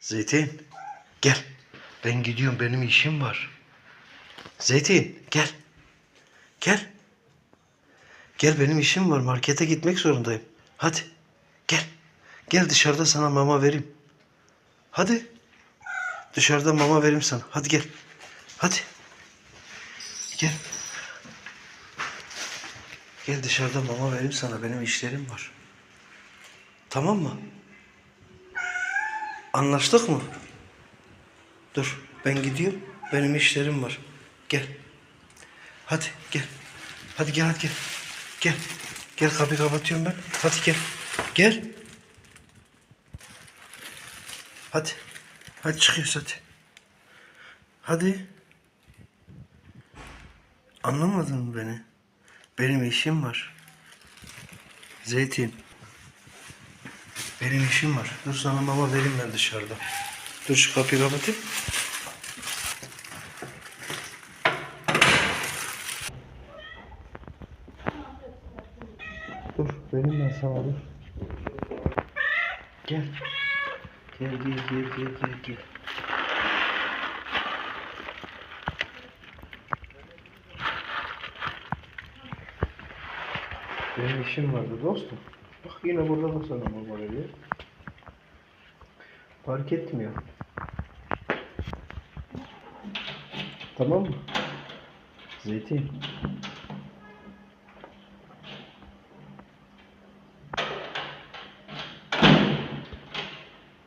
Zeytin gel. Ben gidiyorum benim işim var. Zeytin gel. Gel. Gel benim işim var. Markete gitmek zorundayım. Hadi. Gel. Gel dışarıda sana mama vereyim. Hadi. Dışarıda mama vereyim sana. Hadi gel. Hadi. Gel. Gel dışarıda mama vereyim sana. Benim işlerim var. Tamam mı? Anlaştık mı? Dur ben gidiyorum. Benim işlerim var. Gel. Hadi gel. Hadi gel hadi gel. Gel. Gel kapıyı kapatıyorum ben. Hadi gel. Gel. Hadi. Hadi çıkıyoruz hadi. Hadi. Anlamadın mı beni? Benim işim var. Zeytin. Benim işim var. Dur sana mama vereyim ben dışarıda. Dur şu kapıyı kapatayım. Dur vereyim ben sana dur. Gel. Gel gel gel gel gel gel. Benim işim vardı dostum. Bak yine burada da sana mama veriyor. Fark etmiyor. Tamam mı? Zeytin.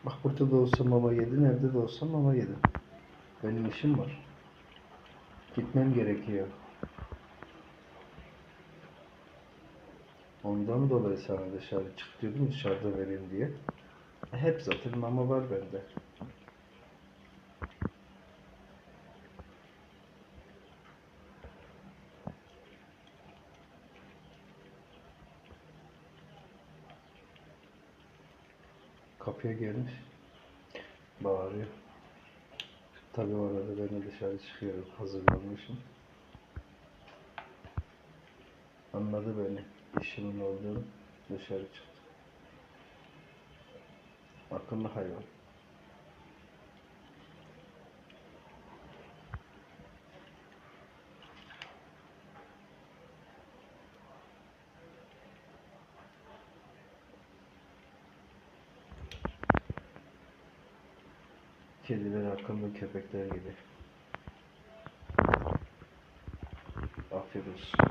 Bak burada da olsa mama yedin, evde de olsa mama yedin. Benim işim var. Gitmem gerekiyor. Ondan dolayı sana dışarı çık diyordum dışarıda vereyim diye. E, Hep zaten mama var bende. Kapıya gelmiş. Bağırıyor. Tabii o arada ben de dışarı çıkıyorum. Hazırlanmışım. Anladı beni işimin oldu dışarı çıktı. Akıllı hayvan. Kediler hakkında köpekler gibi. Afiyet olsun.